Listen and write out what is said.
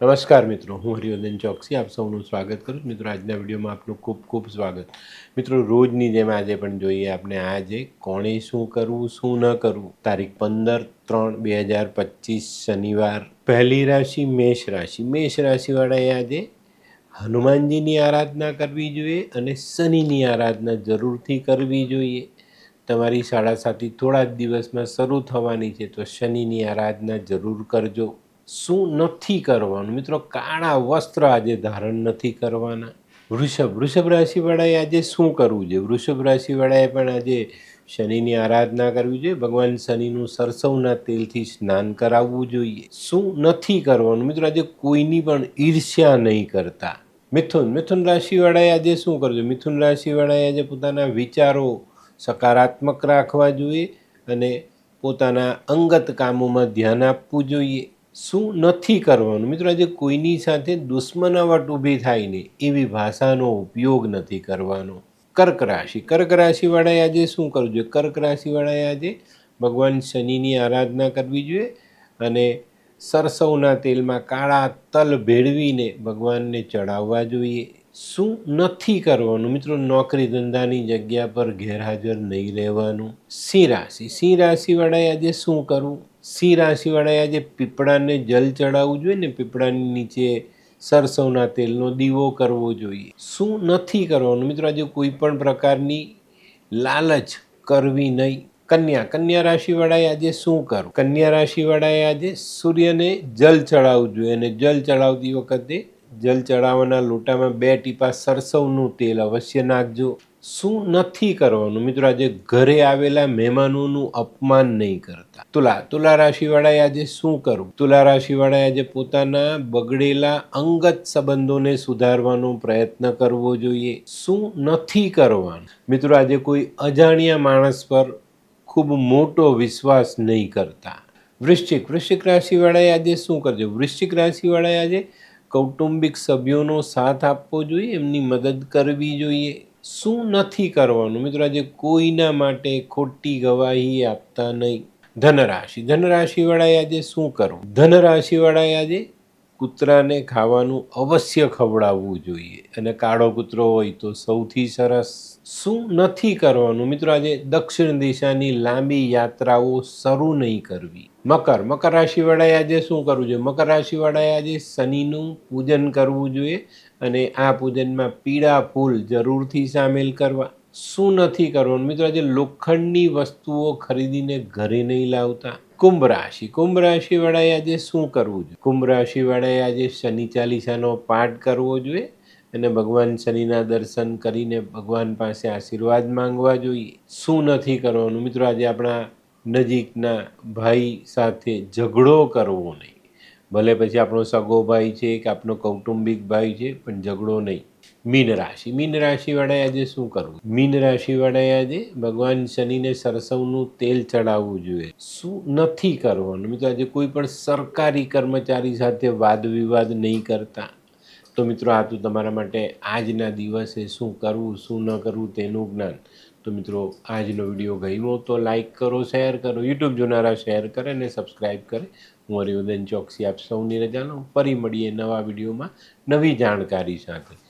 નમસ્કાર મિત્રો, હું હરિવર્ધન ચોકસી, આપ સૌનું સ્વાગત કરું છું. મિત્રો, આજના વિડીયોમાં આપનું ખૂબ ખૂબ સ્વાગત. મિત્રો, રોજની જેમ આજે પણ જોઈએ આપણે, આજે કોણે શું કરવું, શું ન કરવું? તારીખ પંદર ત્રણ બે હજાર પચીસ શનિવાર, પહેલી રાશિ, મેષ રાશિ. મેષ રાશિવાળાએ આજે હનુમાનજીની આરાધના કરવી જોઈએ અને શનિની આરાધના જરૂરથી કરવી જોઈએ. તમારી શાળા સાથી થોડા જ દિવસમાં શરૂ થવાની છે, તો શનિની આરાધના જરૂર કરજો. શું નથી કરવાનું? મિત્રો, કાળા વસ્ત્ર આજે ધારણ નથી કરવાના. વૃષભ વૃષભ રાશિવાળાએ આજે શું કરવું જોઈએ? વૃષભ રાશિવાળાએ પણ આજે શનિની આરાધના કરવી જોઈએ. ભગવાન શનિનું સરસવના તેલથી સ્નાન કરાવવું જોઈએ. શું નથી કરવાનું? મિત્રો, આજે કોઈની પણ ઈર્ષ્યા નહીં કરતા. મિથુન મિથુન રાશિવાળાએ આજે શું કરજો મિથુન રાશિવાળાએ આજે પોતાના વિચારો સકારાત્મક રાખવા જોઈએ અને પોતાના અંગત કામોમાં ધ્યાન આપવું જોઈએ. શું નથી કરવાનું? મિત્રો, આજે કોઈની સાથે દુશ્મનાવટ ઊભી થાય ને એવી ભાષાનો ઉપયોગ નથી કરવાનો. કર્ક રાશિ. કર્ક રાશિવાળાએ આજે શું કરવું જોઈએ? કર્ક રાશિવાળાએ આજે ભગવાન શનિની આરાધના કરવી જોઈએ અને સરસવના તેલમાં કાળા તલ ભેળવીને ભગવાનને ચડાવવા જોઈએ. શું નથી કરવાનું? મિત્રો, નોકરી ધંધાની જગ્યા પર ગેરહાજર નહીં રહેવાનું. સિંહ રાશિ. સિંહ રાશિવાળાએ આજે શું કરવું? સિંહ રાશિવાળાએ આજે પીપળાને જલ ચડાવવું જોઈએ ને પીપળાની નીચે સરસવના તેલનો દીવો કરવો જોઈએ. શું નથી કરવાનું? મિત્રો, આજે કોઈ પણ પ્રકારની લાલચ કરવી નહીં. કન્યા કન્યા રાશિવાળાએ આજે શું કરવું? કન્યા રાશિવાળાએ આજે સૂર્યને જલ ચડાવવું જોઈએ અને જલ ચડાવતી વખતે જલ ચડાવવાના લોટામાં બે ટીપા સરસવનું તેલ અવશ્ય નાખજો. શું નથી કરવાનું? મિત્રો, આજે ઘરે આવેલા મહેમાનોનું અપમાન નહીં કરતા. તુલા તુલા રાશિવાળાએ આજે શું કરવું? તુલા રાશિવાળાએ આજે પોતાના બગડેલા અંગત સંબંધોને સુધારવાનો પ્રયત્ન કરવો જોઈએ. શું નથી કરવાનું? મિત્રો, આજે કોઈ અજાણ્યા માણસ પર ખૂબ મોટો વિશ્વાસ નહીં કરતા. વૃશ્ચિક વૃશ્ચિક રાશિવાળાએ આજે શું કરજો? વૃશ્ચિક રાશિવાળાએ આજે કૌટુંબિક સભ્યોનો સાથ આપવો જોઈએ, એમની મદદ કરવી જોઈએ. શું નથી કરવાનું? મિત્રો, આજે કોઈના માટે ખોટી ગવાહી આપતા નહીં. ધનરાશિ. ધનરાશિવાળાએ આજે શું કરવું? ધનરાશિવાળાએ આજે કૂતરાને ખાવાનું અવશ્ય ખવડાવવું જોઈએ. અને કાળો કૂતરો હોય તો સૌથી સરસ શું નથી કરવાનું? મિત્રો, આજે દક્ષિણ દિશાની લાંબી યાત્રાઓ શરૂ નહીં કરવી. મકર મકર રાશિવાળાએ આજે શું કરવું જોઈએ? મકર રાશિવાળાએ આજે શનિનું પૂજન કરવું જોઈએ અને આ પૂજનમાં પીળા ફૂલ જરૂરથી સામેલ કરવા. શું નથી કરવાનું? મિત્રો, આજે લોખંડની વસ્તુઓ ખરીદીને ઘરે નહીં લાવતા. કુંભ રાશિ. કુંભ રાશિવાળાએ આજે શું કરવું જોઈએ? કુંભ રાશિવાળાએ આજે શનિ ચાલીસાનો પાઠ કરવો જોઈએ અને ભગવાન શનિના દર્શન કરીને ભગવાન પાસે આશીર્વાદ માંગવા જોઈએ. શું નથી કરવાનું? મિત્રો, આજે આપણા નજીકના ભાઈ સાથે ઝઘડો કરવો નહીં. ભલે પછી આપણો સગો ભાઈ છે કે આપણો કૌટુંબિક ભાઈ છે, પણ ઝઘડો નહીં. મીન રાશિ. મીન રાશિવાળાએ આજે શું કરવું? મીન રાશિવાળાએ આજે ભગવાન શનિને સરસવનું તેલ ચડાવવું જોઈએ. શું નથી કરવાનું? મિત્રો, આજે કોઈ પણ સરકારી કર્મચારી સાથે વાદ વિવાદ નહીં કરતા. તો મિત્રો, આ તો તમારા માટે આજના દિવસે શું કરવું, શું ન કરવું તેનું જ્ઞાન. તો મિત્રો, આજનો વીડિયો ગમ્યો તો લાઇક કરો, શેર કરો, યુટ્યુબ જોનારા શેર કરે અને સબસ્ક્રાઈબ કરે. હું હરિવદન ચોકસી આપ સૌની રજાનો. ફરી મળીએ નવા વિડીયોમાં નવી જાણકારી સાથે.